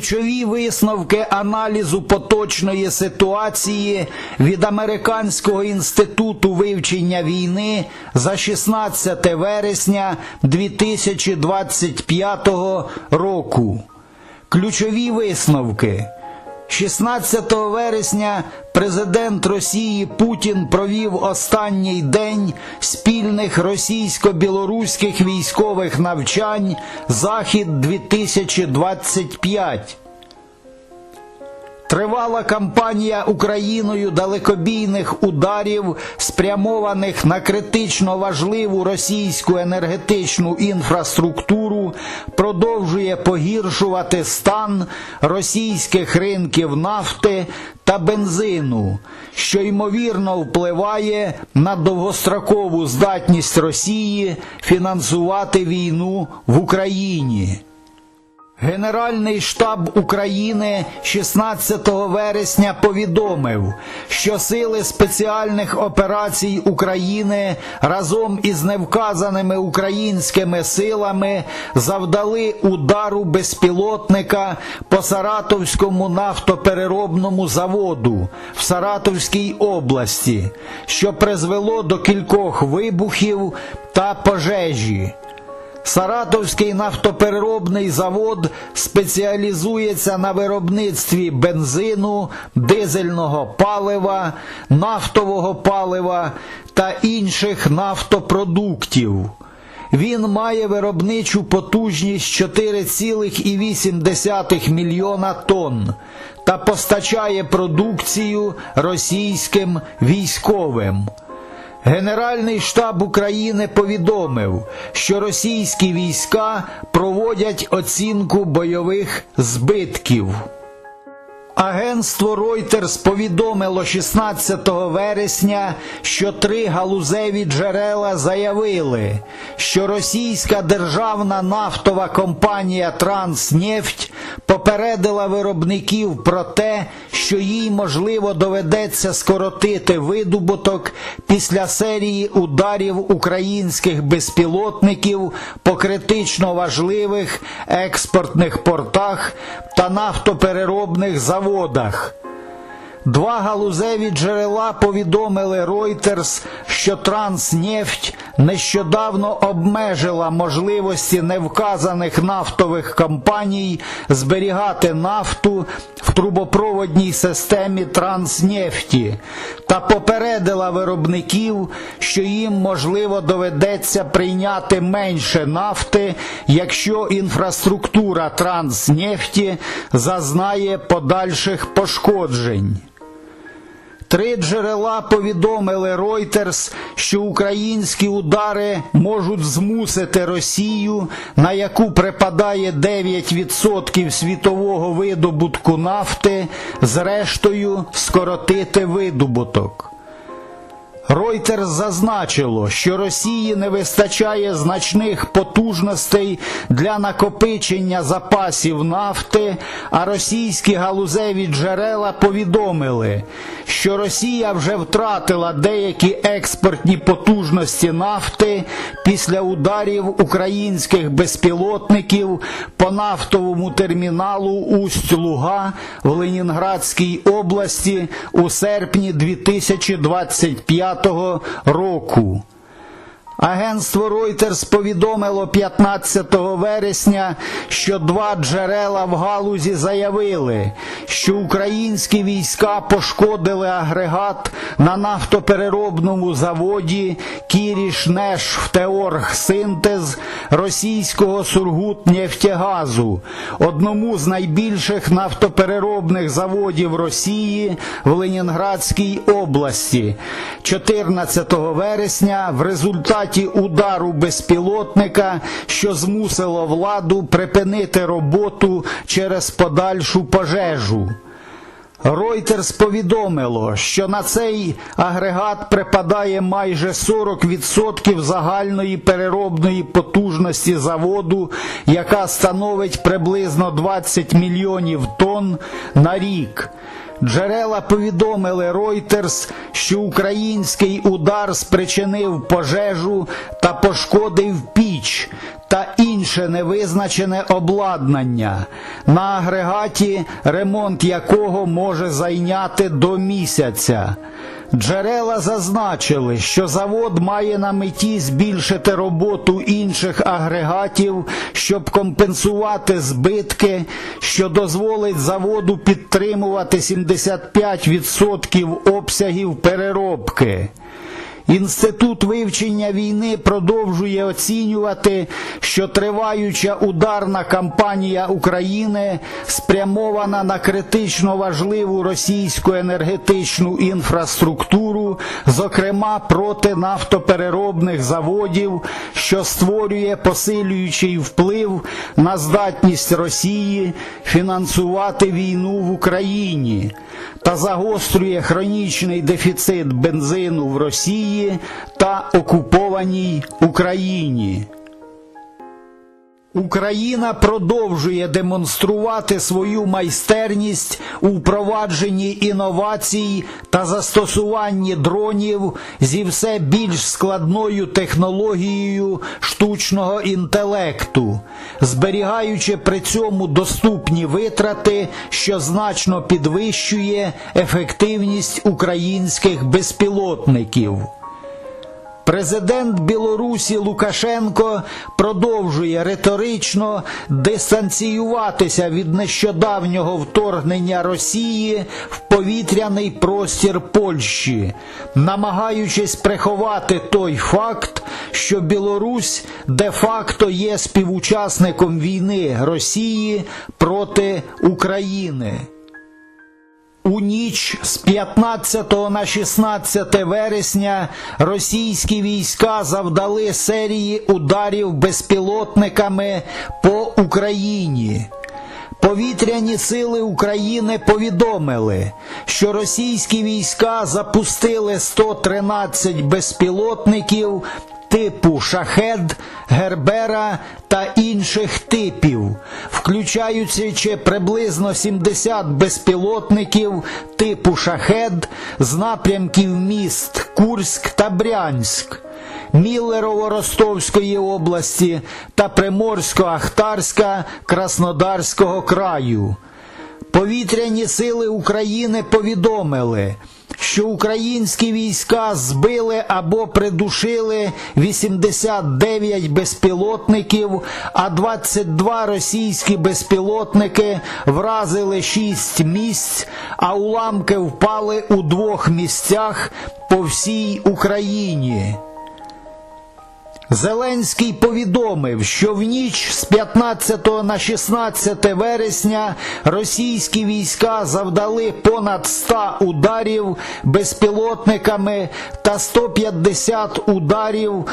Ключові висновки аналізу поточної ситуації від Американського інституту вивчення війни за 16 вересня 2025 року. Ключові висновки. 16 вересня президент Росії Путін провів останній день спільних російсько-білоруських військових навчань Захід 2025. Тривала кампанія Україною далекобійних ударів, спрямованих на критично важливу російську енергетичну інфраструктуру, продовжує погіршувати стан російських ринків нафти та бензину, що ймовірно впливає на довгострокову здатність Росії фінансувати війну в Україні. Генеральний штаб України 16 вересня повідомив, що сили спеціальних операцій України разом із невказаними українськими силами завдали удару безпілотника по Саратовському нафтопереробному заводу в Саратовській області, що призвело до кількох вибухів та пожежі. Саратовський нафтопереробний завод спеціалізується на виробництві бензину, дизельного палива, нафтового палива та інших нафтопродуктів. Він має виробничу потужність 4,8 мільйона тонн та постачає продукцію російським військовим. Генеральний штаб України повідомив, що російські війська проводять оцінку бойових збитків. Агентство Reuters повідомило 16 вересня, що три галузеві джерела заявили, що російська державна нафтова компанія Транснефть попередила виробників про те, що їй можливо доведеться скоротити видобуток після серії ударів українських безпілотників по критично важливих експортних портах та нафтопереробних заводах. Два галузеві джерела повідомили Reuters, що Транснефть нещодавно обмежила можливості невказаних нафтових компаній зберігати нафту трубопроводній системі Транснефті та попередила виробників, що їм можливо доведеться прийняти менше нафти, якщо інфраструктура Транснефті зазнає подальших пошкоджень. Три джерела повідомили Reuters, що українські удари можуть змусити Росію, на яку припадає 9% світового видобутку нафти, зрештою скоротити видобуток. Reuters зазначило, що Росії не вистачає значних потужностей для накопичення запасів нафти, а російські галузеві джерела повідомили, що Росія вже втратила деякі експортні потужності нафти після ударів українських безпілотників по нафтовому терміналу Усть-Луга в Ленінградській області у серпні 2025 року. Агентство Reuters повідомило 15 вересня, що два джерела в галузі заявили, що українські війська пошкодили агрегат на нафтопереробному заводі Кірішнешфтеоргсинтез російського Сургутнефтегазу, одному з найбільших нафтопереробних заводів Росії в Ленінградській області. 14 вересня в результаті удару безпілотника, що змусило владу припинити роботу через подальшу пожежу. Reuters повідомило, що на цей агрегат припадає майже 40% загальної переробної потужності заводу, яка становить приблизно 20 мільйонів тонн на рік. Джерела повідомили Reuters, що український удар спричинив пожежу та пошкодив піч та інше невизначене обладнання, на агрегаті ремонт якого може зайняти до місяця. Джерела зазначили, що завод має на меті збільшити роботу інших агрегатів, щоб компенсувати збитки, що дозволить заводу підтримувати 75% обсягів переробки. Інститут вивчення війни продовжує оцінювати, що триваюча ударна кампанія України спрямована на критично важливу російську енергетичну інфраструктуру, зокрема проти нафтопереробних заводів, що створює посилюючий вплив на здатність Росії фінансувати війну в Україні та загострює хронічний дефіцит бензину в Росії та окупованій Україні. Україна продовжує демонструвати свою майстерність у впровадженні інновацій та застосуванні дронів зі все більш складною технологією штучного інтелекту, зберігаючи при цьому доступні витрати, що значно підвищує ефективність українських безпілотників. Президент Білорусі Лукашенко продовжує риторично дистанціюватися від нещодавнього вторгнення Росії в повітряний простір Польщі, намагаючись приховати той факт, що Білорусь де-факто є співучасником війни Росії проти України. У ніч з 15 на 16 вересня російські війська завдали серії ударів безпілотниками по Україні. Повітряні сили України повідомили, що російські війська запустили 113 безпілотників типу шахед, гербера та інших типів, включаючи приблизно 70 безпілотників типу шахед з напрямків міст Курськ та Брянськ. Міллерово-Ростовської області та Приморсько-Ахтарська Краснодарського краю. Повітряні сили України повідомили, що українські війська збили або придушили 89 безпілотників, а 22 російські безпілотники вразили 6 місць, а уламки впали у двох місцях по всій Україні. Зеленський повідомив, що в ніч з 15 на 16 вересня російські війська завдали понад 100 ударів безпілотниками та 150 ударів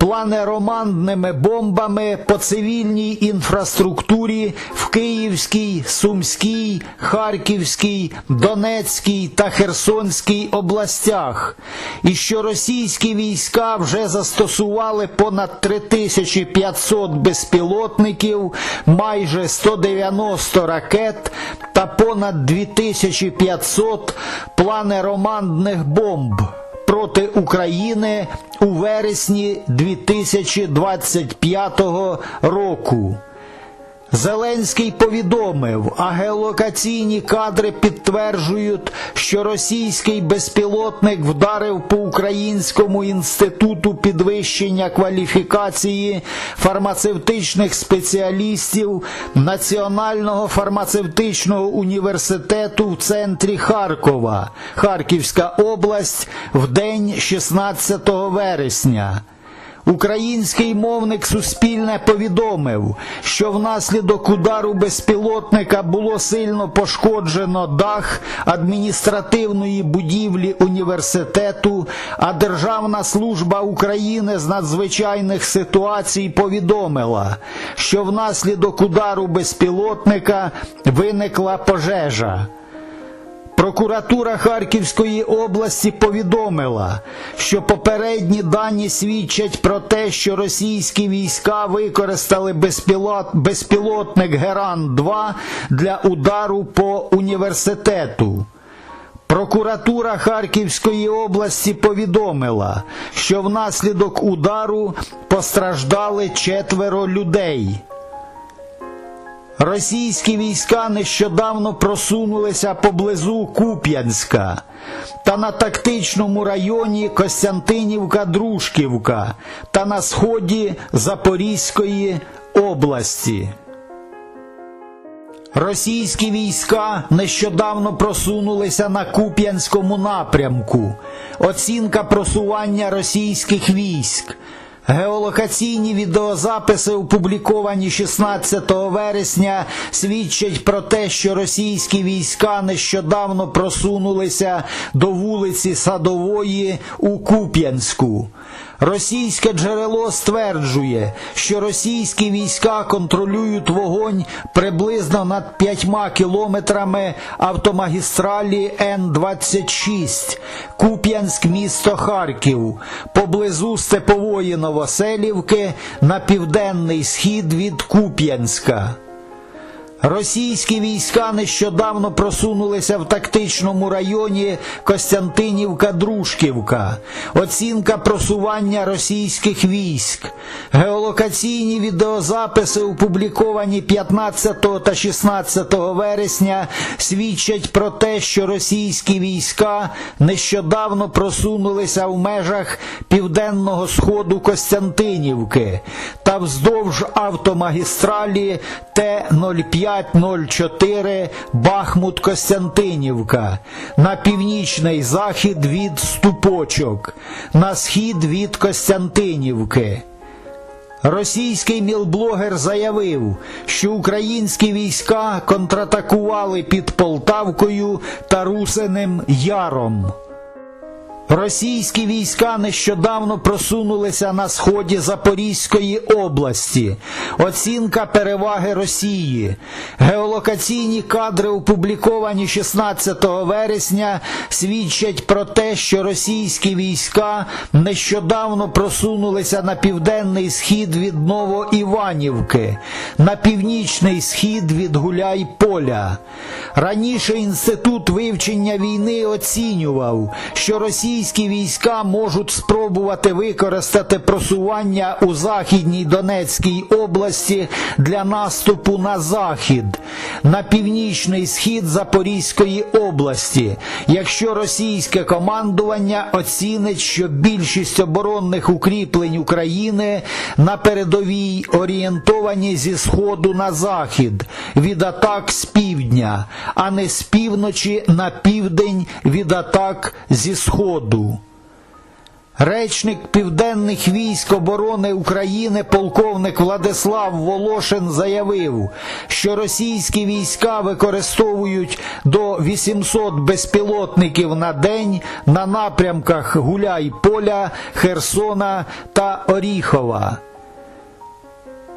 планеромандними бомбами по цивільній інфраструктурі в Київській, Сумській, Харківській, Донецькій та Херсонській областях, і що російські війська вже застосували понад 3500 безпілотників, майже 190 ракет та понад 2500 планеромандних бомб проти України у вересні 2025 року. Зеленський повідомив, а геолокаційні кадри підтверджують, що російський безпілотник вдарив по Українському інституту підвищення кваліфікації фармацевтичних спеціалістів Національного фармацевтичного університету в центрі Харкова, Харківська область, в день 16 вересня. Український мовник Суспільне повідомив, що внаслідок удару безпілотника було сильно пошкоджено дах адміністративної будівлі університету, а Державна служба України з надзвичайних ситуацій повідомила, що внаслідок удару безпілотника виникла пожежа. Прокуратура Харківської області повідомила, що попередні дані свідчать про те, що російські війська використали безпілот, безпілотник Геран-2 для удару по університету. Прокуратура Харківської області повідомила, що внаслідок удару постраждали четверо людей. Російські війська нещодавно просунулися поблизу Куп'янська та на тактичному районі Костянтинівка-Дружківка та на сході Запорізької області. Російські війська нещодавно просунулися на Куп'янському напрямку. Оцінка просування російських військ. Геолокаційні відеозаписи, опубліковані 16 вересня, свідчать про те, що російські війська нещодавно просунулися до вулиці Садової у Куп'янську. Російське джерело стверджує, що російські війська контролюють вогонь приблизно над п'ятьма кілометрами автомагістралі Н-26 Куп'янськ місто Харків поблизу Степової Новоселівки на південний схід від Куп'янська. Російські війська нещодавно просунулися в тактичному районі Костянтинівка-Дружківка. Оцінка просування російських військ. Геолокаційні відеозаписи, опубліковані 15 та 16 вересня, свідчать про те, що російські війська нещодавно просунулися в межах південного сходу Костянтинівки та вздовж автомагістралі Т-0504 Бахмут Костянтинівка, на північний захід від Ступочок, на схід від Костянтинівки. Російський мілблогер заявив, що українські війська контратакували під Полтавкою та Русиним Яром. Російські війська нещодавно просунулися на сході Запорізької області. Оцінка переваги Росії. Геолокаційні кадри, опубліковані 16 вересня, свідчать про те, що російські війська нещодавно просунулися на південний схід від Новоіванівки, на північний схід від Гуляй-Поля. Раніше інститут вивчення війни оцінював, що російські війська можуть спробувати використати просування у Західній Донецькій області для наступу на захід, на північний схід Запорізької області, якщо російське командування оцінить, що більшість оборонних укріплень України на передовій орієнтовані зі сходу на захід від атак з півдня, а не з півночі на південь від атак зі сходу. Речник Південних військ оборони України полковник Владислав Волошин заявив, що російські війська використовують до 800 безпілотників на день на напрямках Гуляй-Поля, Херсона та Оріхова.